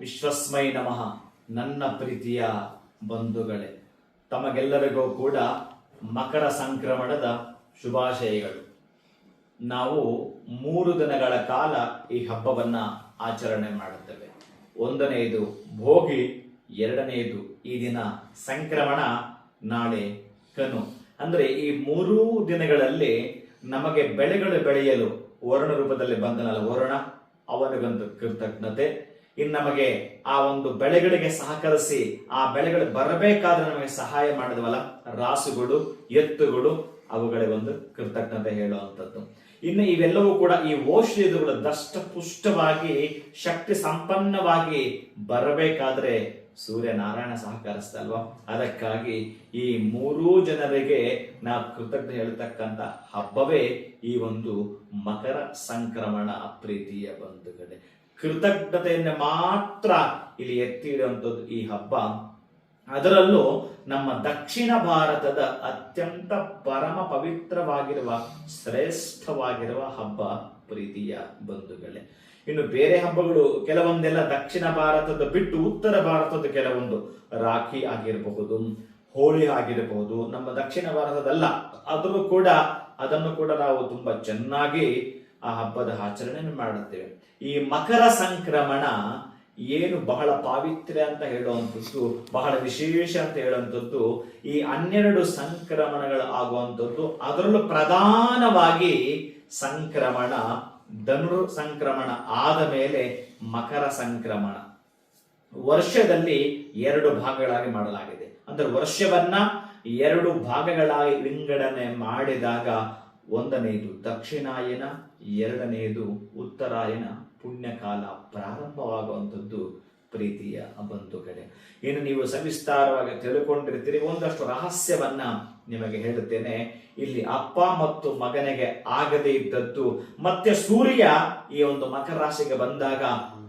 ವಿಶ್ವಸ್ಮೈ ನಮಃ. ನನ್ನ ಪ್ರೀತಿಯ ಬಂಧುಗಳೇ, ತಮಗೆಲ್ಲರಿಗೂ ಕೂಡ ಮಕರ ಸಂಕ್ರಮಣದ ಶುಭಾಶಯಗಳು. ನಾವು ಮೂರು ದಿನಗಳ ಕಾಲ ಈ ಹಬ್ಬವನ್ನ ಆಚರಣೆ ಮಾಡುತ್ತೇವೆ. ಒಂದನೆಯದು ಭೋಗಿ, ಎರಡನೆಯದು ಈ ದಿನ ಸಂಕ್ರಮಣ, ನಾಳೆ ಕನು. ಅಂದ್ರೆ ಈ ಮೂರೂ ದಿನಗಳಲ್ಲಿ ನಮಗೆ ಬೆಳೆಗಳು ಬೆಳೆಯಲು ವರ್ಣ ರೂಪದಲ್ಲಿ ಬಂದನಲ್ಲ, ವರ್ಣ? ಅವನಿಗೊಂದು ಕೃತಜ್ಞತೆ ಇನ್ನು ನಮಗೆ ಆ ಒಂದು ಬೆಳೆಗಳಿಗೆ ಸಹಕರಿಸಿ, ಆ ಬೆಳೆಗಳು ಬರಬೇಕಾದ್ರೆ ನಮಗೆ ಸಹಾಯ ಮಾಡಿದ್ವಲ್ಲ? ರಾಸುಗಳು, ಎತ್ತುಗಳು, ಅವುಗಳಿಗೆ ಒಂದು ಕೃತಜ್ಞತೆ ಹೇಳುವಂಥದ್ದು. ಇನ್ನು ಇವೆಲ್ಲವೂ ಕೂಡ ಈ ಔಷಧಿಗಳು ದಷ್ಟಪುಷ್ಟವಾಗಿ, ಶಕ್ತಿ ಸಂಪನ್ನವಾಗಿ ಬರಬೇಕಾದ್ರೆ ಸೂರ್ಯನಾರಾಯಣ ಸಹಕರಿಸ್ತಲ್ವಾ ಅದಕ್ಕಾಗಿ ಈ ಮೂರೂ ಜನರಿಗೆ ನಾವು ಕೃತಜ್ಞ ಹೇಳ್ತಕ್ಕಂಥ ಹಬ್ಬವೇ ಈ ಒಂದು ಮಕರ ಸಂಕ್ರಮಣ ಪ್ರೀತಿಯ ಬಂಧುಗಳೇ. ಕೃತಜ್ಞತೆಯನ್ನು ಮಾತ್ರ ಇಲ್ಲಿ ಎತ್ತಿ ಇಡುವಂಥದ್ದು ಈ ಹಬ್ಬ. ಅದರಲ್ಲೂ ನಮ್ಮ ದಕ್ಷಿಣ ಭಾರತದ ಅತ್ಯಂತ ಪರಮ ಪವಿತ್ರವಾಗಿರುವ, ಶ್ರೇಷ್ಠವಾಗಿರುವ ಹಬ್ಬ ಪ್ರೀತಿಯ ಬಂಧುಗಳೇ. ಇನ್ನು ಬೇರೆ ಹಬ್ಬಗಳು ಕೆಲವೊಂದೆಲ್ಲ ದಕ್ಷಿಣ ಭಾರತದ ಬಿಟ್ಟು ಉತ್ತರ ಭಾರತದ ಕೆಲವೊಂದು ರಾಖಿ ಆಗಿರಬಹುದು, ಹೋಳಿ ಆಗಿರಬಹುದು, ನಮ್ಮ ದಕ್ಷಿಣ ಭಾರತದಲ್ಲ. ಆದರೂ ಕೂಡ ಅದನ್ನು ಕೂಡ ನಾವು ತುಂಬಾ ಚೆನ್ನಾಗಿ ಆ ಹಬ್ಬದ ಆಚರಣೆಯನ್ನು ಮಾಡುತ್ತೇವೆ. ಈ ಮಕರ ಸಂಕ್ರಮಣ ಏನು ಬಹಳ ಪಾವಿತ್ರ್ಯ ಅಂತ ಹೇಳುವಂಥದ್ದು, ಬಹಳ ವಿಶೇಷ ಅಂತ ಹೇಳುವಂಥದ್ದು, ಈ ಹನ್ನೆರಡು ಸಂಕ್ರಮಣಗಳು ಆಗುವಂಥದ್ದು, ಅದರಲ್ಲೂ ಪ್ರಧಾನವಾಗಿ ಸಂಕ್ರಮಣ, ಧನುರ್ ಸಂಕ್ರಮಣ ಆದ ಮೇಲೆ ಮಕರ ಸಂಕ್ರಮಣ. ವರ್ಷದಲ್ಲಿ ಎರಡು ಭಾಗಗಳಾಗಿ ಮಾಡಲಾಗಿದೆ. ಅಂದ್ರೆ ವರ್ಷವನ್ನ ಎರಡು ಭಾಗಗಳಾಗಿ ವಿಂಗಡಣೆ ಮಾಡಿದಾಗ ಒಂದನೆಯದು ದಕ್ಷಿಣಾಯನ ಎರಡನೆಯದು ಉತ್ತರಾಯಣ ಪುಣ್ಯಕಾಲ ಪ್ರಾರಂಭವಾಗುವಂಥದ್ದು ಪ್ರೀತಿಯ ಬಂಧುಗಳೇ. ಇನ್ನು ನೀವು ಸವಿಸ್ತಾರವಾಗಿ ತಿಳ್ಕೊಂಡಿರ್ತೀರಿ. ಒಂದಷ್ಟು ರಹಸ್ಯವನ್ನ ನಿಮಗೆ ಹೇಳುತ್ತೇನೆ. ಇಲ್ಲಿ ಅಪ್ಪ ಮತ್ತು ಮಗನಿಗೆ ಆಗದೇ ಇದ್ದದ್ದು, ಮತ್ತೆ ಸೂರ್ಯ ಈ ಒಂದು ಮಕರ ರಾಶಿಗೆ ಬಂದಾಗ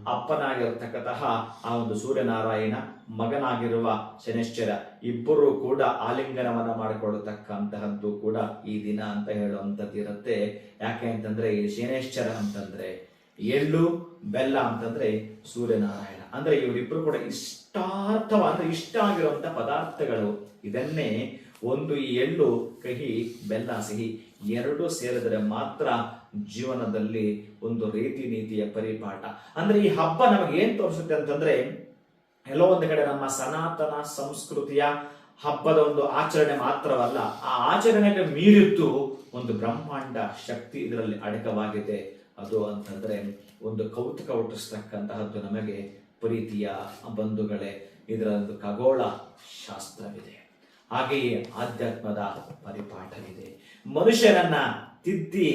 ಅಪ್ಪನಾಗಿರತಕ್ಕಂತಹ ಆ ಒಂದು ಸೂರ್ಯನಾರಾಯಣ, ಮಗನಾಗಿರುವ ಶನಿಶ್ಚರ ಇಬ್ಬರು ಕೂಡ ಆಲಿಂಗನವನ್ನ ಮಾಡಿಕೊಳ್ಳತಕ್ಕಂತಹದ್ದು ಕೂಡ ಈ ದಿನ ಅಂತ ಹೇಳುವಂಥದ್ದು ಇರುತ್ತೆ. ಯಾಕೆ ಅಂತಂದ್ರೆ, ಈ ಶನೇಶ್ಚರ ಅಂತಂದ್ರೆ, ಎಳ್ಳು, ಬೆಲ್ಲ ಅಂತಂದ್ರೆ ಸೂರ್ಯನಾರಾಯಣ. ಅಂದ್ರೆ ಇವರಿಬ್ರು ಕೂಡ ಇಷ್ಟಾರ್ಥವ ಅಂದ್ರೆ ಇಷ್ಟ ಆಗಿರುವಂತ ಪದಾರ್ಥಗಳು. ಇದನ್ನೇ ಒಂದು ಈ ಎಳ್ಳು, ಕಹಿ, ಬೆಲ್ಲ, ಸಿಹಿ ಎರಡು ಸೇರಿದರೆ ಮಾತ್ರ ಜೀವನದಲ್ಲಿ ಒಂದು ರೀತಿ ನೀತಿಯ ಪರಿಪಾಠ. ಅಂದ್ರೆ ಈ ಹಬ್ಬ ನಮಗೆ ಏನ್ ತೋರಿಸುತ್ತೆ ಅಂತಂದ್ರೆ, ಎಲ್ಲೋ ಒಂದು ಕಡೆ ನಮ್ಮ ಸನಾತನ ಸಂಸ್ಕೃತಿಯ ಹಬ್ಬದ ಒಂದು ಆಚರಣೆ ಮಾತ್ರವಲ್ಲ, ಆ ಆಚರಣೆಗೆ ಮೀರಿದ್ದು ಒಂದು ಬ್ರಹ್ಮಾಂಡ ಶಕ್ತಿ ಇದರಲ್ಲಿ ಅಡಕವಾಗಿದೆ. ಅದು ಅಂತಂದ್ರೆ ಒಂದು ಕೌತುಕ ಹುಟ್ಟಿಸ್ತಕ್ಕಂತಹದ್ದು ನಮಗೆ ಪ್ರೀತಿಯ ಬಂಧುಗಳೇ ಇದರ ಒಂದು ಖಗೋಳ ಶಾಸ್ತ್ರವಿದೆ. ಹಾಗೆಯೇ ಆಧ್ಯಾತ್ಮದ ಪರಿಪಾಠವಿದೆ. ಮನುಷ್ಯನನ್ನ ತಿದ್ದಿ,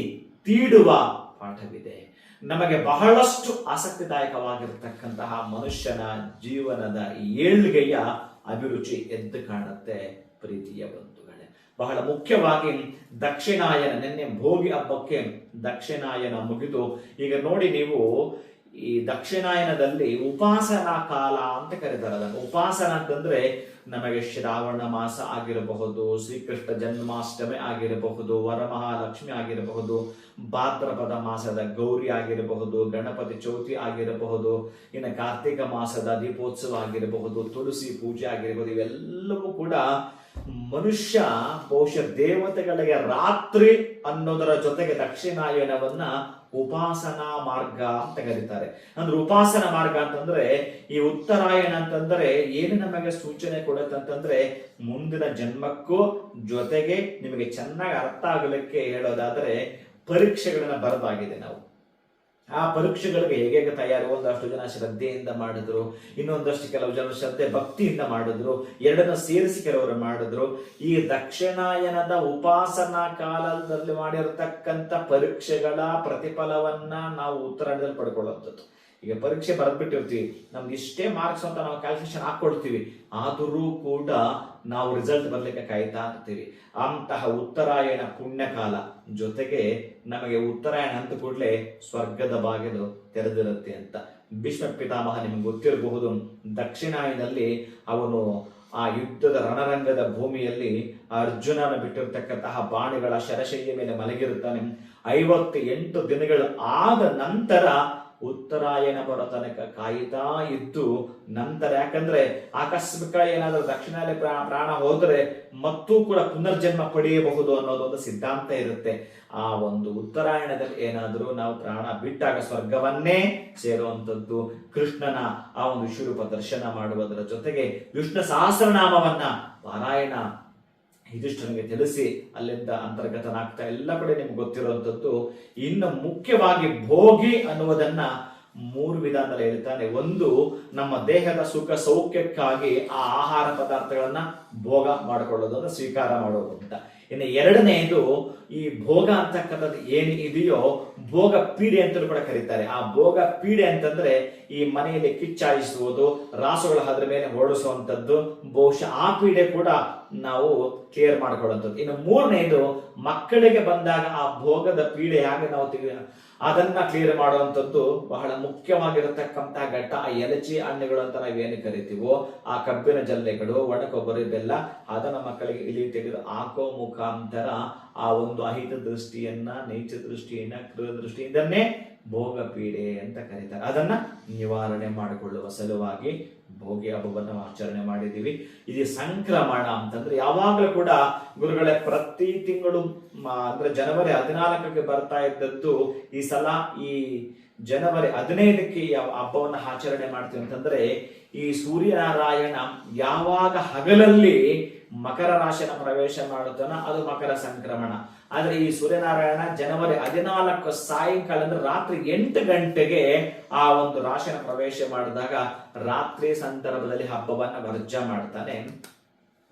ತೀಡುವ ಪಾಠವಿದೆ. ನಮಗೆ ಬಹಳಷ್ಟು ಆಸಕ್ತಿದಾಯಕವಾಗಿರ್ತಕ್ಕಂತಹ ಮನುಷ್ಯನ ಜೀವನದ ಏಳ್ಗೆಯ ಅಭಿರುಚಿ ಎದ್ದು ಕಾಣುತ್ತೆ ಪ್ರೀತಿಯ ಬಂಧುಗಳೇ. ಬಹಳ ಮುಖ್ಯವಾಗಿ ದಕ್ಷಿಣಾಯನ, ನಿನ್ನೆ ಭೋಗಿ ಹಬ್ಬಕ್ಕೆ ದಕ್ಷಿಣಾಯನ ಮುಗಿದು, ಈಗ ನೋಡಿ ನೀವು ಈ ದಕ್ಷಿಣಾಯನದಲ್ಲಿ ಉಪಾಸನಾ ಕಾಲ ಅಂತ ಕರೀತಾರೆ ಅದನ್ನು. ಉಪಾಸನ ಅಂತಂದ್ರೆ ನಮಗೆ ಶ್ರಾವಣ ಮಾಸ ಆಗಿರಬಹುದು, ಶ್ರೀಕೃಷ್ಣ ಜನ್ಮಾಷ್ಟಮಿ ಆಗಿರಬಹುದು, ವರಮಹಾಲಕ್ಷ್ಮಿ ಆಗಿರಬಹುದು, ಭಾದ್ರಪದ ಮಾಸದ ಗೌರಿ ಆಗಿರಬಹುದು, ಗಣಪತಿ ಚೌತಿ ಆಗಿರಬಹುದು, ಇನ್ನು ಕಾರ್ತಿಕ ಮಾಸದ ದೀಪೋತ್ಸವ ಆಗಿರಬಹುದು, ತುಳಸಿ ಪೂಜೆ ಆಗಿರಬಹುದು, ಇವೆಲ್ಲವೂ ಕೂಡ ಮನುಷ್ಯ ಬಹುಶಃ ದೇವತೆಗಳಿಗೆ ರಾತ್ರಿ ಅನ್ನೋದರ ಜೊತೆಗೆ ದಕ್ಷಿಣಾಯನವನ್ನ ಉಪಾಸನಾ ಮಾರ್ಗ ಅಂತ ಕರೀತಾರೆ ಅಂದ್ರೆ ಉಪಾಸನಾ ಮಾರ್ಗ ಅಂತಂದ್ರೆ ಈ ಉತ್ತರಾಯಣ ಅಂತಂದ್ರೆ ಏನು ನಮಗೆ ಸೂಚನೆ ಕೊಡುತ್ತೆ ಅಂತಂದ್ರೆ ಮುಂದಿನ ಜನ್ಮಕ್ಕೂ ಜೊತೆಗೆ ನಿಮಗೆ ಚೆನ್ನಾಗಿ ಅರ್ಥ ಆಗಲಿಕ್ಕೆ ಹೇಳೋದಾದ್ರೆ ಪರೀಕ್ಷೆಗಳನ್ನ ಬರೆದಾಗಿದೆ ನಾವು. ಆ ಪರೀಕ್ಷೆಗಳಿಗೆ ಹೇಗೆ ತಯಾರು? ಒಂದಷ್ಟು ಜನ ಶ್ರದ್ಧೆಯಿಂದ ಮಾಡಿದ್ರು, ಇನ್ನೊಂದಷ್ಟು ಕೆಲವು ಜನ ಶ್ರದ್ಧೆ ಭಕ್ತಿಯಿಂದ ಮಾಡಿದ್ರು, ಎರಡನ್ನ ಸೇರಿಸಿ ಕೆಲವರು ಮಾಡಿದ್ರು. ಈ ದಕ್ಷಿಣಾಯನದ ಉಪಾಸನಾ ಕಾಲದಲ್ಲಿ ಮಾಡಿರತಕ್ಕಂಥ ಪರೀಕ್ಷೆಗಳ ಪ್ರತಿಫಲವನ್ನ ನಾವು ಉತ್ತರಾಯಣದಲ್ಲಿ ಪಡ್ಕೊಳ್ಳುವಂಥದ್ದು. ಈಗ ಪರೀಕ್ಷೆ ಬರೆದ್ಬಿಟ್ಟಿರ್ತೀವಿ. ನಮ್ಗೆ ಇಷ್ಟೇ ಮಾರ್ಕ್ಸ್ ಅಂತ ನಾವು ಕ್ಯಾಲ್ಕುಲೇಷನ್ ಹಾಕೊಳ್ತೀವಿ ಆದರೂ ಕೂಡ ನಾವು ರಿಸಲ್ಟ್ ಬರ್ಲಿಕ್ಕೆ ಕಾಯ್ತಾ ಇರ್ತೀವಿ. ಅಂತಹ ಉತ್ತರಾಯಣ ಪುಣ್ಯಕಾಲ. ಜೊತೆಗೆ ನಮಗೆ ಉತ್ತರಾಯಣ ಅಂತ ಕೂಡಲೇ ಸ್ವರ್ಗದ ಬಾಗಿಲು ತೆರೆದಿರುತ್ತೆ ಅಂತ. ಭೀಷ್ಮ ಪಿತಾಮಹ ನಿಮ್ಗೆ ಗೊತ್ತಿರಬಹುದು. ದಕ್ಷಿಣಾಯನಲ್ಲಿ ಅವನು ಆ ಯುದ್ಧದ ರಣರಂಗದ ಭೂಮಿಯಲ್ಲಿ ಅರ್ಜುನನ ಬಿಟ್ಟಿರ್ತಕ್ಕಂತಹ ಬಾಣಿಗಳ ಶರಶಯ್ಯ ಮೇಲೆ ಮಲಗಿರುತ್ತಾನೆ. ಐವತ್ತು ಎಂಟು ದಿನಗಳು ಆದ ನಂತರ ಉತ್ತರಾಯಣ ಬರೋ ತನಕ ಕಾಯ್ತಾ ಇದ್ದು ನಂತರ ಯಾಕಂದ್ರೆ ಆಕಸ್ಮಿಕ ಏನಾದರೂ ದಕ್ಷಿಣಾಲಿ ಪ್ರಾಣ ಪ್ರಾಣ ಹೋದ್ರೆ ಮತ್ತೂ ಕೂಡ ಪುನರ್ಜನ್ಮ ಪಡೆಯಬಹುದು ಅನ್ನೋದೊಂದು ಸಿದ್ಧಾಂತ ಇರುತ್ತೆ. ಆ ಒಂದು ಉತ್ತರಾಯಣದಲ್ಲಿ ಏನಾದರೂ ನಾವು ಪ್ರಾಣ ಬಿಟ್ಟಾಗ ಸ್ವರ್ಗವನ್ನೇ ಸೇರುವಂತದ್ದು ಕೃಷ್ಣನ ಆ ಒಂದು ವಿಶ್ವರೂಪ ದರ್ಶನ ಮಾಡುವುದರ ಜೊತೆಗೆ ವಿಷ್ಣು ಸಹಸ್ರನಾಮವನ್ನ ಪಾರಾಯಣ ಯುಧಿಷ್ಠನಿಗೆ ತಿಳಿಸಿ ಅಲ್ಲಿಂದ ಅಂತರ್ಗತನಾಗ್ತಾ ಎಲ್ಲ ಕಡೆ ನಿಮ್ಗೆ ಗೊತ್ತಿರುವಂಥದ್ದು, ಇನ್ನು ಮುಖ್ಯವಾಗಿ ಭೋಗಿ ಅನ್ನುವುದನ್ನ ಮೂರು ವಿಧಾನದಲ್ಲಿ ಹೇಳ್ತಾನೆ. ಒಂದು, ನಮ್ಮ ದೇಹದ ಸುಖ ಸೌಖ್ಯಕ್ಕಾಗಿ ಆ ಆಹಾರ ಪದಾರ್ಥಗಳನ್ನ ಭೋಗ ಮಾಡಿಕೊಳ್ಳೋದು ಅಂದ್ರೆ ಸ್ವೀಕಾರ ಮಾಡೋದು ಅಂತ. ಇನ್ನು ಎರಡನೆಯದು, ಈ ಭೋಗ ಅಂತಕ್ಕಂಥದ್ದು ಏನು ಇದೆಯೋ ಭೋಗ ಪೀಡೆ ಅಂತಲೂ ಕೂಡ ಕರೀತಾರೆ. ಆ ಭೋಗ ಪೀಡೆ ಅಂತಂದ್ರೆ ಈ ಮನೆಯಲ್ಲಿ ಕಿಚ್ಚಾಯಿಸುವುದು, ರಾಸುಗಳ ಅದ್ರ ಮೇಲೆ ಹೊರಡಿಸುವಂಥದ್ದು, ಬಹುಶಃ ಆ ಪೀಡೆ ಕೂಡ ನಾವು ಕ್ಲಿಯರ್ ಮಾಡ್ಕೊಳ್ಳುವಂಥದ್ದು ಇನ್ನು ಮೂರನೇದು, ಮಕ್ಕಳಿಗೆ ಬಂದಾಗ ಆ ಭೋಗದ ಪೀಡೆ ಹೇಗೆ ನಾವು ಅದನ್ನ ಕ್ಲಿಯರ್ ಮಾಡುವಂಥದ್ದು ಬಹಳ ಮುಖ್ಯವಾಗಿರತಕ್ಕಂತಹ ಘಟ್ಟ. ಆ ಎಲಚಿ ಹಣ್ಣುಗಳು ಅಂತ ನಾವೇನು ಕರಿತೀವೋ, ಆ ಕಬ್ಬಿನ ಜಲ್ಲೆಗಳು ಒಣ ಕೊಬ್ಬರಿ ಬೆಲ್ಲ, ಅದನ್ನ ಮಕ್ಕಳಿಗೆ ಇಲ್ಲಿ ತೆಗೆದು ಹಾಕೋ ಮುಖಾಂತರ ಆ ಒಂದು ಅಹಿತ ದೃಷ್ಟಿಯನ್ನ, ನೈಚ ದೃಷ್ಟಿಯನ್ನ ಕೃತ ದೃಷ್ಟಿ ಇದನ್ನೇ ಭೋಗ ಪೀಡೆ ಅಂತ ಕರೀತಾರೆ. ಅದನ್ನ ನಿವಾರಣೆ ಮಾಡಿಕೊಳ್ಳುವ ಸಲುವಾಗಿ ಭೋಗಿ ಹಬ್ಬವನ್ನು ಆಚರಣೆ ಮಾಡಿದ್ದೀವಿ. ಇದು ಸಂಕ್ರಮಣ ಅಂತಂದ್ರೆ ಯಾವಾಗಲೂ ಕೂಡ ಗುರುಗಳೇ ಪ್ರತಿ ತಿಂಗಳು ಅಂದ್ರೆ ಜನವರಿ ಹದಿನಾಲ್ಕಕ್ಕೆ ಬರ್ತಾ ಇದ್ದದ್ದು ಈ ಸಲ ಈ ಜನವರಿ ಹದಿನೈದಕ್ಕೆ ಯಾವ ಹಬ್ಬವನ್ನು ಆಚರಣೆ ಮಾಡ್ತೀವಿ ಅಂತಂದ್ರೆ ಈ ಸೂರ್ಯನಾರಾಯಣ ಯಾವಾಗ ಹಗಲಲ್ಲಿ ಮಕರ ರಾಶಿನ ಪ್ರವೇಶ ಮಾಡುತ್ತಾನ ಅದು ಮಕರ ಸಂಕ್ರಮಣ. ಆದ್ರೆ ಈ ಸೂರ್ಯನಾರಾಯಣ ಜನವರಿ ಹದಿನಾಲ್ಕು ಸಾಯಂಕಾಲ ಅಂದ್ರೆ ರಾತ್ರಿ ಎಂಟು ಗಂಟೆಗೆ ಆ ಒಂದು ರಾಶಿನ ಪ್ರವೇಶ ಮಾಡಿದಾಗ ರಾತ್ರಿ ಸಂದರ್ಭದಲ್ಲಿ ಹಬ್ಬವನ್ನ ವರ್ಜ ಮಾಡ್ತಾನೆ.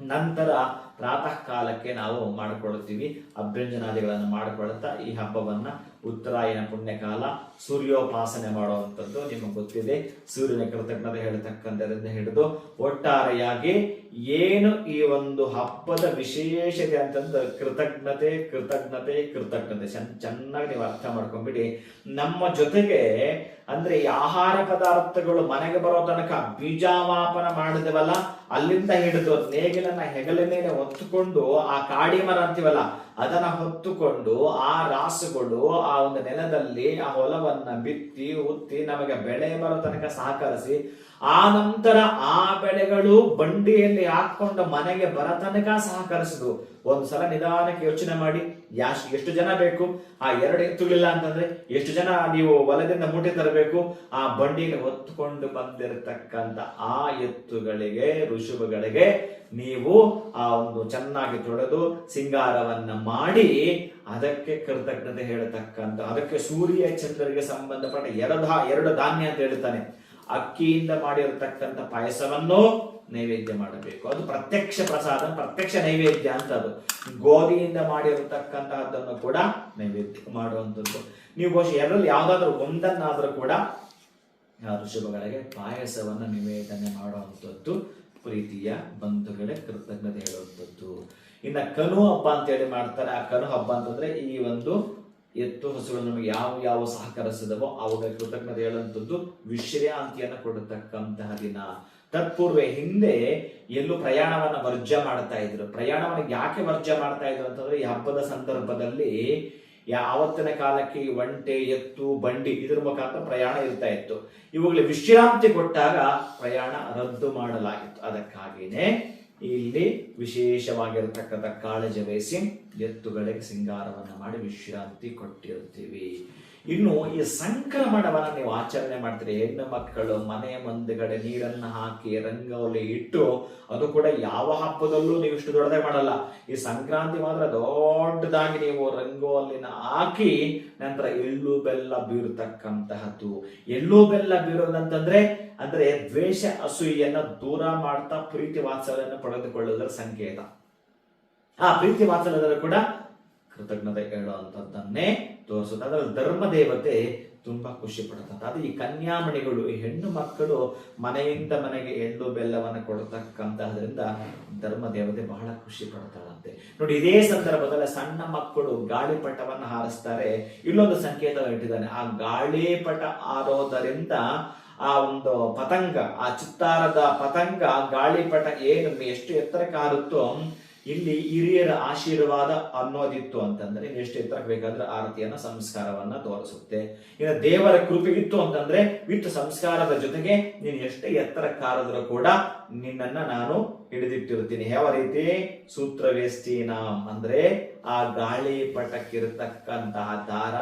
ನಂತರ ಪ್ರಾತಃ ಕಾಲಕ್ಕೆ ನಾವು ಮಾಡಿಕೊಳ್ಳುತ್ತೀವಿ ಅಭ್ಯಂಜನಾದಿಗಳನ್ನು ಮಾಡಿಕೊಳ್ಳುತ್ತಾ ಈ ಹಬ್ಬವನ್ನ ಉತ್ತರಾಯಣ ಪುಣ್ಯಕಾಲ, ಸೂರ್ಯೋಪಾಸನೆ ಮಾಡುವಂಥದ್ದು ನಿಮಗೆ ಗೊತ್ತಿದೆ. ಸೂರ್ಯನ ಕೃತಜ್ಞತೆ ಹೇಳ್ತಕ್ಕಂಥದ್ರಿಂದ ಹಿಡಿದು ಒಟ್ಟಾರೆಯಾಗಿ ಏನು ಈ ಒಂದು ಹಬ್ಬದ ವಿಶೇಷತೆ ಅಂತಂದ್ರೆ ಕೃತಜ್ಞತೆ ಕೃತಜ್ಞತೆ ಕೃತಜ್ಞತೆ. ಚೆನ್ನ- ಚೆನ್ನಾಗಿ ನೀವು ಅರ್ಥ ಮಾಡ್ಕೊಂಡ್ಬಿಡಿ ನಮ್ಮ ಜೊತೆಗೆ ಅಂದ್ರೆ ಈ ಆಹಾರ ಪದಾರ್ಥಗಳು ಮನೆಗೆ ಬರೋ ತನಕ ಬೀಜಾವಾಪನ ಮಾಡಿದವಲ್ಲ, ಅಲ್ಲಿಂದ ಹಿಡಿದು ನೇಗಿಲನ್ನ ಹೆಗಲ ಮೇಲೆ ಒತ್ತುಕೊಂಡು ಆ ಕಾಡಿ ಮರ ಅಂತೀವಲ್ಲ ಅದನ್ನ ಹೊತ್ತುಕೊಂಡು ಆ ರಾಸುಗಳು ಆ ಒಂದು ನೆಲದಲ್ಲಿ ಆ ಹೊಲವನ್ನ ಬಿತ್ತಿ, ಉತ್ತಿ ನಮಗೆ ಬೆಳೆ ಬರೋ ತನಕ ಸಹಕರಿಸಿ ಆ ನಂತರ ಆ ಬೆಳೆಗಳು ಬಂಡಿಯಲ್ಲಿ ಹಾಕೊಂಡ ಮನೆಗೆ ಬರತನಕ ತನಕ ಸಹಕರಿಸಿದ್ರು ಒಂದು ಸಲ ನಿಧಾನಕ್ಕೆ ಯೋಚನೆ ಮಾಡಿ ಯಾಶ್ ಎಷ್ಟು ಜನ ಬೇಕು? ಆ ಎರಡು ಎತ್ತುಗಳಿಲ್ಲ ಅಂತಂದ್ರೆ ಎಷ್ಟು ಜನ ನೀವು ಹೊಲದಿಂದ ಮುಟ್ಟಿ ತರಬೇಕು? ಆ ಬಂಡಿಗೆ ಹೊತ್ತುಕೊಂಡು ಬಂದಿರತಕ್ಕಂತ ಆ ಎತ್ತುಗಳಿಗೆ, ಋಷಭಗಳಿಗೆ ನೀವು ಆ ಒಂದು ಚೆನ್ನಾಗಿ ತೊಳೆದು ಸಿಂಗಾರವನ್ನ ಮಾಡಿ ಅದಕ್ಕೆ ಕೃತಜ್ಞತೆ ಹೇಳತಕ್ಕಂತ ಅದಕ್ಕೆ ಸೂರ್ಯ ಚಂದ್ರರಿಗೆ ಸಂಬಂಧಪಟ್ಟ ಎರಡು ಎರಡು ಧಾನ್ಯ ಅಂತ ಹೇಳ್ತಾನೆ ಅಕ್ಕಿಯಿಂದ ಮಾಡಿರತಕ್ಕಂಥ ಪಾಯಸವನ್ನು ನೈವೇದ್ಯ ಮಾಡಬೇಕು. ಅದು ಪ್ರತ್ಯಕ್ಷ ಪ್ರಸಾದ, ಪ್ರತ್ಯಕ್ಷ ನೈವೇದ್ಯ ಅಂತ ಅದು. ಗೋಧಿಯಿಂದ ಮಾಡಿರತಕ್ಕಂತಹದ್ದನ್ನು ಕೂಡ ನೈವೇದ್ಯ ಮಾಡುವಂಥದ್ದು. ನೀವು ಬಹುಶಃ ಎರಡರಲ್ಲಿ ಯಾವುದಾದ್ರೂ ಒಂದನ್ನಾದರೂ ಕೂಡ ಋಷಭಗಳಿಗೆ ಪಾಯಸವನ್ನು ನಿವೇದನೆ ಮಾಡುವಂಥದ್ದು ಪ್ರೀತಿಯ ಬಂಧುಗಳೇ ಕೃತಜ್ಞತೆ ಹೇಳುವಂಥದ್ದು. ಇನ್ನ ಕನು ಹಬ್ಬ ಅಂತೇಳಿ ಮಾಡ್ತಾರೆ. ಆ ಕನು ಹಬ್ಬ ಅಂತಂದ್ರೆ ಈ ಒಂದು ಎತ್ತು ಹಸುಗಳು ನಮಗೆ ಯಾವ ಯಾವ ಸಹಕರಿಸಿದವೋ ಅವಾಗ ಕೃತಜ್ಞತೆ ಹೇಳುವಂಥದ್ದು ವಿಶ್ರಾಂತಿಯನ್ನು ಕೊಡತಕ್ಕಂತಹ ದಿನ. ತತ್ಪೂರ್ವ ಹಿಂದೆ ಎಲ್ಲೂ ಪ್ರಯಾಣವನ್ನು ವರ್ಜ ಮಾಡ್ತಾ ಇದ್ರು. ಪ್ರಯಾಣವನ್ನು ಯಾಕೆ ವರ್ಜ ಮಾಡ್ತಾ ಇದ್ರು ಅಂತಂದ್ರೆ ಈ ಹಬ್ಬದ ಸಂದರ್ಭದಲ್ಲಿ ಯಾವತ್ತಿನ ಕಾಲಕ್ಕೆ ಒಂಟೆ, ಎತ್ತು, ಬಂಡಿ ಇದ್ರ ಮುಖಾಂತರ ಪ್ರಯಾಣ ಇರ್ತಾ ಇತ್ತು. ಇವುಗಳಿಗೆ ವಿಶ್ರಾಂತಿ ಕೊಟ್ಟಾಗ ಪ್ರಯಾಣ ರದ್ದು ಮಾಡಲಾಗಿತ್ತು. ಅದಕ್ಕಾಗಿನೇ ಇಲ್ಲಿ ವಿಶೇಷವಾಗಿರತಕ್ಕಂಥ ಕಾಳಜಿ ವಹಿಸಿ ಎತ್ತುಗಳಿಗೆ ಸಿಂಗಾರವನ್ನ ಮಾಡಿ ವಿಶ್ರಾಂತಿ ಕೊಟ್ಟಿರ್ತೀವಿ. ಇನ್ನು ಈ ಸಂಕ್ರಮಣವನ್ನ ನೀವು ಆಚರಣೆ ಮಾಡ್ತೀರಿ. ಹೆಣ್ಣು ಮಕ್ಕಳು ಮನೆ ಮುಂದೆಗಡೆ ನೀರನ್ನ ಹಾಕಿ ರಂಗೋಲಿ ಇಟ್ಟು ಅದು ಕೂಡ ಯಾವ ಹಬ್ಬದಲ್ಲೂ ನೀವು ಇಷ್ಟು ದೊಡ್ಡದಾಗಿ ಮಾಡಲ್ಲ. ಈ ಸಂಕ್ರಾಂತಿ ಮಾತ್ರ ದೊಡ್ಡದಾಗಿ ನೀವು ರಂಗೋಲಿನ ಹಾಕಿ ನಂತರ ಎಳ್ಳು ಬೆಲ್ಲ ಬೀರತಕ್ಕಂತಹದ್ದು. ಎಳ್ಳು ಬೆಲ್ಲ ಬೀರೋದಂತಂದ್ರೆ ಅಂದ್ರೆ ದ್ವೇಷ ಅಸೂಯೆಯನ್ನ ದೂರ ಮಾಡ್ತಾ ಪ್ರೀತಿ ವಾತ್ಸಲ್ಯವನ್ನು ಪಡೆದುಕೊಳ್ಳುವುದರ ಸಂಕೇತ. ಆ ಪ್ರೀತಿ ವಾತ್ಸಲ್ಯದಲ್ಲೂ ಕೂಡ ಕೃತಜ್ಞತೆ ಹೇಳುವಂಥದ್ದನ್ನೇ ತೋರಿಸುತ್ತೆ. ಅದರಲ್ಲಿ ಧರ್ಮ ದೇವತೆ ತುಂಬಾ ಖುಷಿ ಪಡುತ್ತಂತ ಅದು ಈ ಕನ್ಯಾಮಣಿಗಳು, ಈ ಹೆಣ್ಣು ಮಕ್ಕಳು ಮನೆಯಿಂದ ಮನೆಗೆ ಎಳ್ಳು ಬೆಲ್ಲವನ್ನು ಕೊಡತಕ್ಕಂತಹದ್ರಿಂದ ಧರ್ಮ ದೇವತೆ ಬಹಳ ಖುಷಿ ಪಡ್ತಾಳಂತೆ ನೋಡಿ, ಇದೇ ಸಂದರ್ಭದಲ್ಲಿ ಸಣ್ಣ ಮಕ್ಕಳು ಗಾಳಿಪಟವನ್ನು ಹಾರಿಸ್ತಾರೆ. ಇಲ್ಲೊಂದು ಸಂಕೇತ ಇಟ್ಟಿದ್ದಾನೆ. ಆ ಗಾಳಿಪಟ ಹಾರೋದರಿಂದ ಆ ಒಂದು ಪತಂಗ, ಆ ಚಿತ್ತಾರದ ಪತಂಗ ಗಾಳಿಪಟ ಏನು ಎಷ್ಟು ಎತ್ತರಕ್ಕೆ ಇಲ್ಲಿ ಹಿರಿಯರ ಆಶೀರ್ವಾದ ಅನ್ನೋದಿತ್ತು ಅಂತಂದ್ರೆ ಎಷ್ಟು ಎತ್ತರಕ್ಕೆ ಬೇಕಾದ್ರೆ ಆರತಿಯನ್ನ, ಸಂಸ್ಕಾರವನ್ನ ತೋರಿಸುತ್ತೆ. ಇನ್ನು ದೇವರ ಕೃಪೆಗಿತ್ತು ಅಂತಂದ್ರೆ ವಿತ್ ಸಂಸ್ಕಾರದ ಜೊತೆಗೆ ನೀನು ಎಷ್ಟೇ ಎತ್ತರಕ್ಕಾರದ್ರು ಕೂಡ ನಿನ್ನನ್ನ ನಾನು ಹಿಡಿದಿಟ್ಟಿರುತ್ತೀನಿ ಯಾವ ರೀತಿ? ಸೂತ್ರವೇಸ್ಟಿನ ಅಂದ್ರೆ ಆ ಗಾಳಿ ಪಟಕ್ಕಿರತಕ್ಕಂತಹ ದಾರ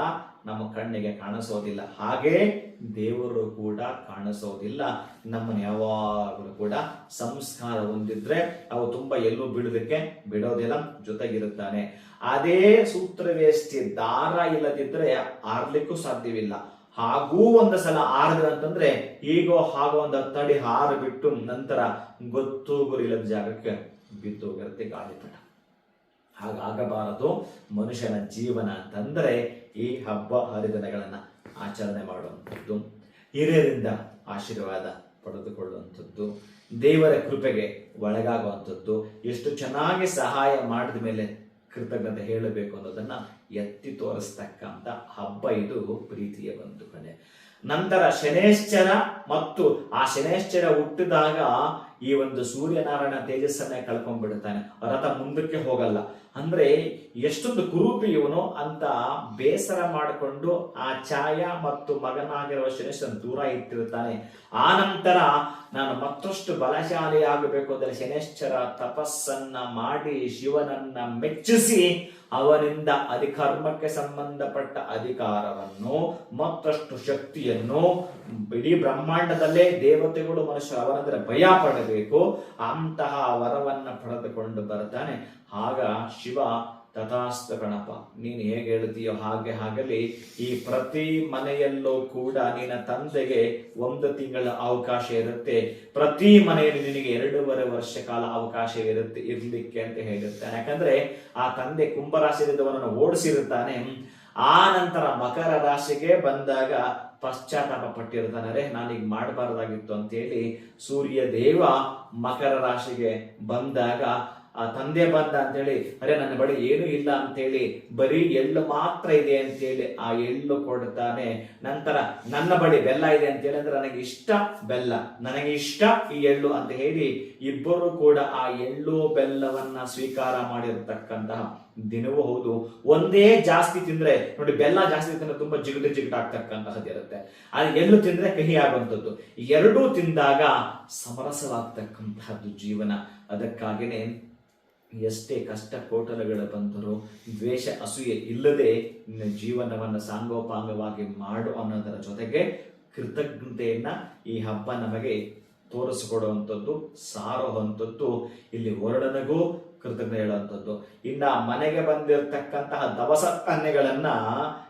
ನಮ್ಮ ಕಣ್ಣಿಗೆ ಕಾಣಿಸೋದಿಲ್ಲ. ಹಾಗೆ ದೇವರು ಕೂಡ ಕಾಣಿಸೋದಿಲ್ಲ. ನಮ್ಮನ್ನು ಯಾವಾಗಲೂ ಕೂಡ ಸಂಸ್ಕಾರ ಹೊಂದಿದ್ರೆ ಅವು ತುಂಬಾ ಎಲ್ಲೂ ಬಿಡೋದಕ್ಕೆ ಬಿಡೋದಿಲ್ಲ, ಜೊತೆಗಿರುತ್ತಾನೆ. ಅದೇ ಸೂತ್ರವೇಷ್ಟಿ ದಾರ ಇಲ್ಲದಿದ್ರೆ ಆರ್ಲಿಕ್ಕೂ ಸಾಧ್ಯವಿಲ್ಲ. ಹಾಗೂ ಒಂದು ಸಲ ಆರಿದ್ರೆ ಅಂತಂದ್ರೆ ಈಗೋ ಹಾಗೋ ಒಂದು ಹತ್ತಡಿ ಹಾರು ಬಿಟ್ಟು ನಂತರ ಗೊತ್ತು ಗುರಿಲ್ಲದ ಜಾಗಕ್ಕೆ ಬಿದ್ದೋಗಿರುತ್ತೆ ಗಾಳಿಪಟ ಹಾಗಾಗಬಾರದು. ಮನುಷ್ಯನ ಜೀವನ ಅಂತಂದ್ರೆ ಈ ಹಬ್ಬ ಹರಿದಿನಗಳನ್ನು ಆಚರಣೆ ಮಾಡುವಂಥದ್ದು, ಹಿರಿಯರಿಂದ ಆಶೀರ್ವಾದ ಪಡೆದುಕೊಳ್ಳುವಂಥದ್ದು, ದೇವರ ಕೃಪೆಗೆ ಒಳಗಾಗುವಂಥದ್ದು, ಎಷ್ಟು ಚೆನ್ನಾಗಿ ಸಹಾಯ ಮಾಡಿದ ಮೇಲೆ ಕೃತಜ್ಞತೆ ಹೇಳಬೇಕು ಅನ್ನೋದನ್ನ ಎತ್ತಿ ತೋರಿಸ್ತಕ್ಕಂಥ ಹಬ್ಬ ಇದು ಪ್ರೀತಿಯ ಬಂಧುಗಳೇ ನಂತರ ಶನೇಶ್ಚರ ಮತ್ತು ಆ ಶನೇಶ್ಚರ ಹುಟ್ಟಿದಾಗ ಈ ಒಂದು ಸೂರ್ಯನಾರಾಯಣ ತೇಜಸ್ಸನ್ನೇ ಕಳ್ಕೊಂಡ್ಬಿಡುತ್ತಾನೆ ರಥ ಮುಂದಕ್ಕೆ ಹೋಗಲ್ಲ. ಅಂದ್ರೆ ಎಷ್ಟೊಂದು ಕುರೂಪಿ ಇವನು ಅಂತ ಬೇಸರ ಮಾಡಿಕೊಂಡು ಆ ಛಾಯ ಮತ್ತು ಮಗನಾಗಿರುವ ಶನೇಶ್ವರನ್ ದೂರ ಇಟ್ಟಿರುತ್ತಾನೆ ಆ ನಂತರ ನಾನು ಮತ್ತಷ್ಟು ಬಲಶಾಲಿ ಆಗಬೇಕು ಅಂದರೆ ಶನೇಶ್ವರ ತಪಸ್ಸನ್ನ ಮಾಡಿ ಶಿವನನ್ನ ಮೆಚ್ಚಿಸಿ ಅವನಿಂದ ಅಧಿಕರ್ಮಕ್ಕೆ ಸಂಬಂಧಪಟ್ಟ ಅಧಿಕಾರವನ್ನು, ಮತ್ತಷ್ಟು ಶಕ್ತಿಯನ್ನು ಇಡೀ ಬ್ರಹ್ಮಾಂಡದಲ್ಲೇ ದೇವತೆಗಳು ಮನುಷ್ಯರು ಅವರಂದ್ರೆ ಭಯ ಪಡಬೇಕು. ಅಂತಹ ವರವನ್ನ ಪಡೆದುಕೊಂಡು ಬರ್ತಾನೆ. ಆಗ ಶಿವ ತಥಾಸ್ತ ಗಣಪ ನೀನು ಹೇಗೆ ಹೇಳ್ತೀಯೋ ಹಾಗೆ ಆಗಲಿ ಈ ಪ್ರತಿ ಮನೆಯಲ್ಲೂ ಕೂಡ ನಿನ್ನ ತಂದೆಗೆ ಒಂದು ತಿಂಗಳ ಅವಕಾಶ ಇರುತ್ತೆ. ಪ್ರತಿ ಮನೆಯಲ್ಲಿ ನಿನಗೆ ಎರಡೂವರೆ ವರ್ಷ ಕಾಲ ಅವಕಾಶ ಇರುತ್ತೆ, ಇರ್ಲಿಕ್ಕೆ ಅಂತ ಹೇಳಿರ್ತಾನೆ. ಯಾಕಂದ್ರೆ ಆ ತಂದೆ ಕುಂಭರಾಶಿಯವನನ್ನು ಓಡಿಸಿರುತ್ತಾನೆ. ಆ ನಂತರ ಮಕರ ರಾಶಿಗೆ ಬಂದಾಗ ಪಶ್ಚಾತ್ತಾಪ ಪಟ್ಟಿರ್ತಾನೆ ನಾನೀಗ ಮಾಡಬಾರ್ದಾಗಿತ್ತು ಅಂತೇಳಿ ಸೂರ್ಯ ದೇವ ಮಕರ ರಾಶಿಗೆ ಬಂದಾಗ ಆ ತಂದೆ ಬಂದ ಅಂತೇಳಿ, ಅರೆ, ನನ್ನ ಬಳಿ ಏನು ಇಲ್ಲ ಅಂತೇಳಿ, ಬರೀ ಎಳ್ಳು ಮಾತ್ರ ಇದೆ ಅಂತೇಳಿ ಆ ಎಳ್ಳು ಕೊಡ್ತಾನೆ. ನಂತರ, ನನ್ನ ಬಳಿ ಬೆಲ್ಲ ಇದೆ ಅಂತೇಳಿ, ಅಂದ್ರೆ ನನಗೆ ಇಷ್ಟ ಬೆಲ್ಲ. ನನಗೆ ಇಷ್ಟ ಈ ಎಳ್ಳು ಅಂತ ಹೇಳಿ, ಇಬ್ಬರು ಕೂಡ ಆ ಎಳ್ಳು ಬೆಲ್ಲವನ್ನ ಸ್ವೀಕಾರ ಮಾಡಿರ್ತಕ್ಕಂತಹ ದಿನವೂ ಹೌದು. ಒಂದೇ ಜಾಸ್ತಿ ತಿಂದ್ರೆ, ನೋಡಿ, ಬೆಲ್ಲ ಜಾಸ್ತಿ ತಿಂದ್ರೆ ತುಂಬಾ ಜಿಗಟು ಜಿಗಟ ಆಗ್ತಕ್ಕಂತಹದ್ದು ಇರುತ್ತೆ. ಅದು ಎಳ್ಳು ತಿಂದ್ರೆ ಕಹಿ ಆಗುವಂಥದ್ದು. ಎರಡೂ ತಿಂದಾಗ ಸಮರಸವಾಗ್ತಕ್ಕಂತಹದ್ದು ಜೀವನ. ಅದಕ್ಕಾಗಿನೇ ಎಷ್ಟೇ ಕಷ್ಟ ಕೋಟಲಗಳು ಬಂದರೂ ದ್ವೇಷ, ಅಸೂಯೆ ಇಲ್ಲದೆ ನಿನ್ನ ಜೀವನವನ್ನು ಸಾಂಗೋಪಾಂಗವಾಗಿ ಮಾಡು ಅನ್ನೋದರ ಜೊತೆಗೆ ಕೃತಜ್ಞತೆಯನ್ನು ಈ ಹಬ್ಬ ನಮಗೆ ತೋರಿಸಿಕೊಡುವಂಥದ್ದು, ಸಾರುವಂಥದ್ದು. ಇಲ್ಲಿ ಹೊರಡನಗೂ ಕೃತಜ್ಞತೆ ಹೇಳುವಂಥದ್ದು. ಇನ್ನ ಮನೆಗೆ ಬಂದಿರತಕ್ಕಂತಹ ದವಸ ಧಾನ್ಯಗಳನ್ನ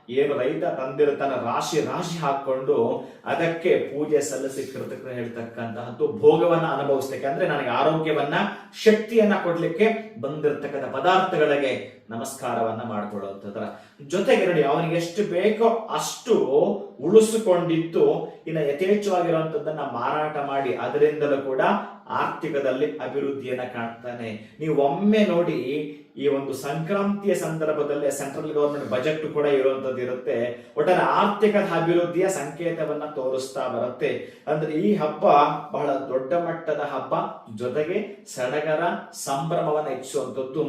ಏನು ರೈತ ತಂದಿರ್ತಾನೆ ರಾಶಿ ರಾಶಿ ಹಾಕೊಂಡು ಅದಕ್ಕೆ ಪೂಜೆ ಸಲ್ಲಿಸಿ ಕೃತಜ್ಞ ಹೇಳ್ತಕ್ಕಂತಹದ್ದು ಭೋಗವನ್ನ ಅನುಭವಿಸ್ತಕ್ಕೆ ಅಂದ್ರೆ ನನಗೆ ಆರೋಗ್ಯವನ್ನ, ಶಕ್ತಿಯನ್ನ ಕೊಡ್ಲಿಕ್ಕೆ ಬಂದಿರತಕ್ಕಂಥ ಪದಾರ್ಥಗಳಿಗೆ ನಮಸ್ಕಾರವನ್ನ ಮಾಡ್ಕೊಳ್ಳುವಂಥದ್ರ ಜೊತೆಗೆ ನೋಡಿ, ಅವನಿಗೆ ಎಷ್ಟು ಬೇಕೋ ಅಷ್ಟು ಉಳಿಸಿಕೊಂಡಿದ್ದು ಇನ್ನು ಯಥೇಚ್ಛವಾಗಿರುವಂತದ್ದನ್ನ ಮಾರಾಟ ಮಾಡಿ ಅದರಿಂದಲೂ ಕೂಡ ಆರ್ಥಿಕದಲ್ಲಿ ಅಭಿವೃದ್ಧಿಯನ್ನು ಕಾಣ್ತಾನೆ. ನೀವು ಒಮ್ಮೆ ನೋಡಿ ಈ ಒಂದು ಸಂಕ್ರಾಂತಿಯ ಸಂದರ್ಭದಲ್ಲಿ ಸೆಂಟ್ರಲ್ ಗವರ್ಮೆಂಟ್ ಬಜೆಟ್ ಕೂಡ ಇರುವಂತದ್ದು ಇರುತ್ತೆ. ಒಟ್ಟಾರೆ ಆರ್ಥಿಕ ಅಭಿವೃದ್ಧಿಯ ಸಂಕೇತವನ್ನ ತೋರಿಸ್ತಾ ಬರುತ್ತೆ. ಅಂದ್ರೆ ಈ ಹಬ್ಬ ಬಹಳ ದೊಡ್ಡ ಮಟ್ಟದ ಹಬ್ಬ. ಜೊತೆಗೆ ಸಡಗರ ಸಂಭ್ರಮವನ್ನು ಹೆಚ್ಚಿಸುವಂಥದ್ದು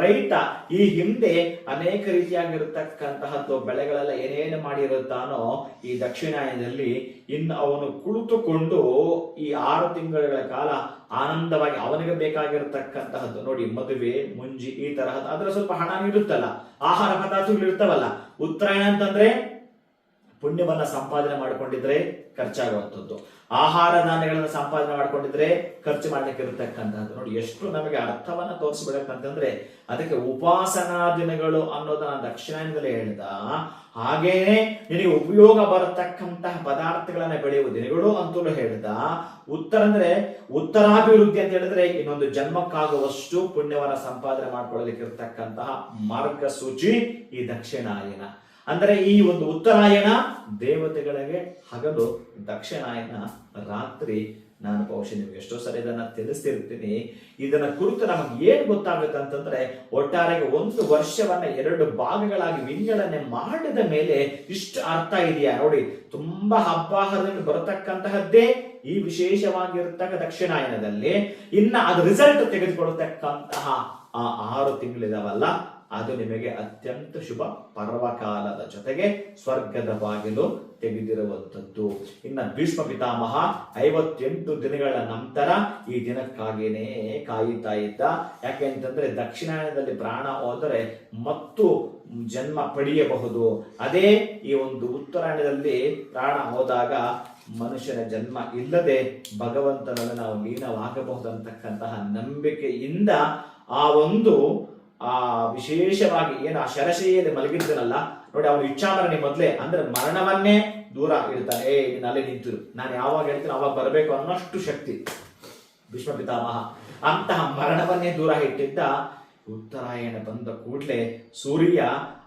ರೈತ ಈ ಹಿಂದೆ ಅನೇಕ ರೀತಿಯಾಗಿರತಕ್ಕಂತಹದ್ದು ಬೆಳೆಗಳೆಲ್ಲ ಏನೇನು ಮಾಡಿರುತ್ತಾನೋ ಈ ದಕ್ಷಿಣಾಯನದಲ್ಲಿ ಇನ್ನು ಅವನು ಕುಳಿತುಕೊಂಡು ಈ ಆರು ತಿಂಗಳ ಕಾಲ ಆನಂದವಾಗಿ ಅವನಿಗೆ ಬೇಕಾಗಿರತಕ್ಕಂತಹದ್ದು ನೋಡಿ, ಮದುವೆ, ಮುಂಜಿ ಈ ತರಹದ ಅದರ ಸ್ವಲ್ಪ ಹಣ ಇರುತ್ತಲ್ಲ, ಆಹಾರ ಪದಾರ್ಥಗಳು ಇರ್ತವಲ್ಲ. ಉತ್ತರಾಯಣ ಅಂತಂದ್ರೆ ಪುಣ್ಯವನ್ನ ಸಂಪಾದನೆ ಮಾಡಿಕೊಂಡಿದ್ರೆ ಖರ್ಚಾಗುವಂಥದ್ದು. ಆಹಾರ ಧಾನ್ಯಗಳನ್ನ ಸಂಪಾದನೆ ಮಾಡಿಕೊಂಡಿದ್ರೆ ಖರ್ಚು ಮಾಡ್ಲಿಕ್ಕೆ ಇರತಕ್ಕಂಥದ್ದು ನೋಡಿ, ಎಷ್ಟು ನಮಗೆ ಅರ್ಥವನ್ನ ತೋರಿಸ್ಬಿಡಕ್ಕಂತಂದ್ರೆ, ಅದಕ್ಕೆ ಉಪಾಸನಾ ದಿನಗಳು ಅನ್ನೋದನ್ನ ದಕ್ಷಿಣಾಯನದಲ್ಲಿ ಹೇಳಿದ, ಹಾಗೇನೆ ನಿನಗೆ ಉಪಯೋಗ ಬರತಕ್ಕಂತಹ ಪದಾರ್ಥಗಳನ್ನ ಬೆಳೆಯುವ ದಿನಗಳು ಅಂತಲೂ ಹೇಳಿದ, ಉತ್ತರ ಅಂದ್ರೆ ಉತ್ತರಾಭಿವೃದ್ಧಿ ಅಂತ ಹೇಳಿದ್ರೆ ಇನ್ನೊಂದು ಜನ್ಮಕ್ಕಾಗುವಷ್ಟು ಪುಣ್ಯವನ್ನ ಸಂಪಾದನೆ ಮಾಡ್ಕೊಳ್ಳಲಿಕ್ಕೆ ಇರತಕ್ಕಂತಹ ಮಾರ್ಗಸೂಚಿ ಈ ದಕ್ಷಿಣಾಯನ. ಅಂದರೆ ಈ ಒಂದು ಉತ್ತರಾಯಣ ದೇವತೆಗಳಿಗೆ ಹಗಲು, ದಕ್ಷಿಣಾಯನ ರಾತ್ರಿ. ನಾನು ಬಹುಶಃ ನಿಮ್ಗೆ ಎಷ್ಟೋ ಸರಿ ಇದನ್ನ ತಿಳಿಸ್ತಿರ್ತೀನಿ. ಇದನ್ನ ಕುರಿತು ನಮಗೆ ಏನ್ ಗೊತ್ತಾಗುತ್ತೆ ಅಂತಂದ್ರೆ, ಒಟ್ಟಾರೆಗೆ ಒಂದು ವರ್ಷವನ್ನ ಎರಡು ಭಾಗಗಳಾಗಿ ವಿಂಗಡಣೆ ಮಾಡಿದ ಮೇಲೆ ಇಷ್ಟು ಅರ್ಥ ಇದೆಯಾ ನೋಡಿ. ತುಂಬಾ ಹಬ್ಬ ಹರಿದು ಬರತಕ್ಕಂತಹದ್ದೇ ಈ ವಿಶೇಷವಾಗಿರ್ತಕ್ಕ ದಕ್ಷಿಣಾಯನದಲ್ಲಿ. ಇನ್ನ ಅದು ರಿಸಲ್ಟ್ ತೆಗೆದುಕೊಳ್ತಕ್ಕಂತಹ ಆ ಆರು ತಿಂಗಳಿದಾವಲ್ಲ ಅದು ನಿಮಗೆ ಅತ್ಯಂತ ಶುಭ ಪರ್ವಕಾಲದ ಜೊತೆಗೆ ಸ್ವರ್ಗದ ಬಾಗಿಲು ತೆಗೆದಿರುವಂಥದ್ದು. ಇನ್ನ ಭೀಷ್ಮ ಪಿತಾಮಹ ಐವತ್ತೆಂಟು ದಿನಗಳ ನಂತರ ಈ ದಿನಕ್ಕಾಗಿಯೇ ಕಾಯುತ್ತಾ ಇದ್ದ. ಯಾಕೆ ಅಂತಂದ್ರೆ ದಕ್ಷಿಣಾಯನದಲ್ಲಿ ಪ್ರಾಣ ಹೋದರೆ ಮತ್ತು ಜನ್ಮ ಪಡೆಯಬಹುದು. ಅದೇ ಈ ಒಂದು ಉತ್ತರಾಯಣದಲ್ಲಿ ಪ್ರಾಣ ಹೋದಾಗ ಮನುಷ್ಯನ ಜನ್ಮ ಇಲ್ಲದೆ ಭಗವಂತನಲ್ಲಿ ನಾವು ಲೀನವಾಗಬಹುದಂತಕ್ಕಂತಹ ನಂಬಿಕೆಯಿಂದ ಆ ಒಂದು ಆ, ವಿಶೇಷವಾಗಿ ಏನು ಆ ಶರಶೈಯಲ್ಲಿ ಮಲಗಿರ್ತಾನಲ್ಲ ನೋಡಿ ಅವನು ಇಚ್ಛಾಮರಣಿ ಮೊದಲೇ, ಅಂದ್ರೆ ಮರಣವನ್ನೇ ದೂರ ಇಡ್ತಾನೆ. ಏ ಅಲ್ಲೇ ನಿಂತಿರು. ನಾನು ಯಾವಾಗ ಹೇಳ್ತೀನಿ, ಅವಾಗ ಬರಬೇಕು ಅನ್ನೋಷ್ಟು ಶಕ್ತಿ. ಭೀಷ್ಮ ಪಿತಾಮಹ ಅಂತಹ ಮರಣವನ್ನೇ ದೂರ ಇಟ್ಟಿದ್ದ ಉತ್ತರಾಯಣ ಬಂದ ಕೂಡಲೇ ಸೂರ್ಯ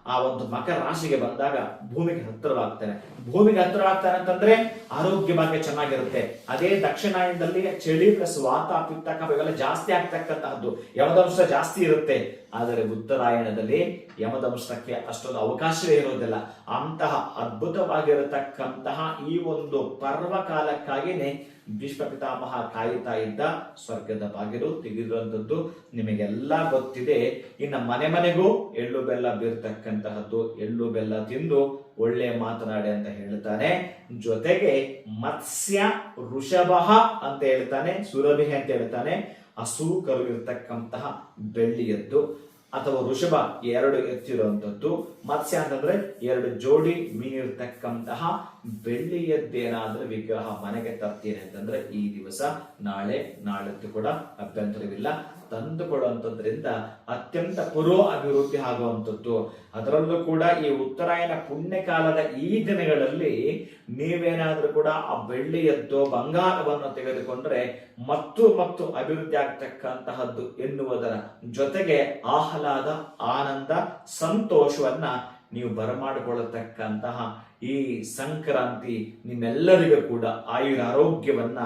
ಆ ಒಂದು ಮಕರ ರಾಶಿಗೆ ಬಂದಾಗ ಭೂಮಿಗೆ ಹತ್ತಿರವಾಗ್ತಾನೆ. ಭೂಮಿಗೆ ಹತ್ತಿರವಾಗ್ತಾನೆ ಅಂತಂದ್ರೆ ಆರೋಗ್ಯ ಭಾಗ್ಯ ಚೆನ್ನಾಗಿರುತ್ತೆ. ಅದೇ ದಕ್ಷಿಣಾಯನದಲ್ಲಿ ಚಳಿ, ಪ್ಲಸ್ ವಾತ ಪಿತ್ತ ಕಫ ಇವೆಲ್ಲ ಜಾಸ್ತಿ ಆಗ್ತಕ್ಕಂತಹದ್ದು. ಯಮದಂಶ ಜಾಸ್ತಿ ಇರುತ್ತೆ. ಆದರೆ ಉತ್ತರಾಯಣದಲ್ಲಿ ಯಮದಂಶಕ್ಕೆ ಅಷ್ಟೊಂದು ಅವಕಾಶವೇ ಇರೋದಿಲ್ಲ. ಅಂತಹ ಅದ್ಭುತವಾಗಿರತಕ್ಕಂತಹ ಈ ಒಂದು ಪರ್ವಕಾಲಕ್ಕಾಗಿನೇ ಭೀಷ್ಮ ಪಿತಾಮಹ ಕಾಯುತ್ತಾ ಇದ್ದ ಸ್ವರ್ಗದ ಬಾಗಿಲು ತೆಗೆದಿರುವಂತದ್ದು ನಿಮಗೆಲ್ಲ ಗೊತ್ತಿದೆ. ಇನ್ನು ಮನೆ ಮನೆಗೂ ಎಳ್ಳು ಬೆಲ್ಲ ಬೀರ್ತಕ್ಕಂತಹದ್ದು ಎಳ್ಳು ಬೆಲ್ಲ ತಿಂದು ಒಳ್ಳೆ ಮಾತನಾಡಿ ಅಂತ ಹೇಳ್ತಾನೆ. ಜೊತೆಗೆ ಮತ್ಸ್ಯ ಋಷಭ ಅಂತ ಹೇಳ್ತಾನೆ, ಸುರಭಿ ಅಂತ ಹೇಳ್ತಾನೆ. ಹಸು ಕರು ಇರತಕ್ಕಂತಹ ಬೆಳ್ಳಿಯದ್ದು ಅಥವಾ ಋಷಭ ಎರಡು ಎತ್ತಿರುವಂತದ್ದು ಮತ್ಸ್ಯ ಅಂತಂದ್ರೆ ಎರಡು ಜೋಡಿ ಮೀನಿರ್ತಕ್ಕಂತಹ ಬೆಳ್ಳಿಯದ್ದೇನಾದ್ರೆ ವಿಗ್ರಹ ಮನೆಗೆ ತರ್ತೀನಿ ಅಂತಂದ್ರೆ ಈ ದಿವಸ ನಾಳೆ, ನಾಳೆದ್ದು ಕೂಡ ಅಭ್ಯಂತರವಿಲ್ಲ. ತಂದು ಕೊಡುವಂಥದ್ರಿಂದ ಅತ್ಯಂತ ಪುರೋ ಅಭಿವೃದ್ಧಿ ಆಗುವಂಥದ್ದು. ಅದರಲ್ಲೂ ಕೂಡ ಈ ಉತ್ತರಾಯಣ ಪುಣ್ಯಕಾಲದ ಈ ದಿನಗಳಲ್ಲಿ ನೀವೇನಾದರೂ ಕೂಡ ಆ ಬೆಳ್ಳಿಯದ್ದು ಬಂಗಾರವನ್ನು ತೆಗೆದುಕೊಂಡ್ರೆ ಮತ್ತು ಮತ್ತು ಅಭಿವೃದ್ಧಿ ಆಗ್ತಕ್ಕಂತಹದ್ದು ಎನ್ನುವುದರ ಜೊತೆಗೆ ಆಹ್ಲಾದ, ಆನಂದ, ಸಂತೋಷವನ್ನ ನೀವು ಬರಮಾಡಿಕೊಳ್ಳತಕ್ಕಂತಹ ಈ ಸಂಕ್ರಾಂತಿ ನಿಮ್ಮೆಲ್ಲರಿಗೂ ಕೂಡ ಆಯುರ ಆರೋಗ್ಯವನ್ನ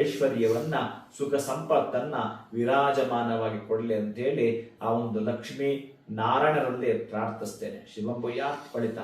ಐಶ್ವರ್ಯವನ್ನ, ಸುಖ ಸಂಪತ್ತನ್ನ ವಿರಾಜಮಾನವಾಗಿ ಕೊಡಲಿ ಅಂತೇಳಿ ಆ ಒಂದು ಲಕ್ಷ್ಮೀ ನಾರಾಯಣರಲ್ಲಿ ಪ್ರಾರ್ಥಿಸ್ತೇನೆ. ಶಿವಂಬಯ್ಯ ಫಲಿತ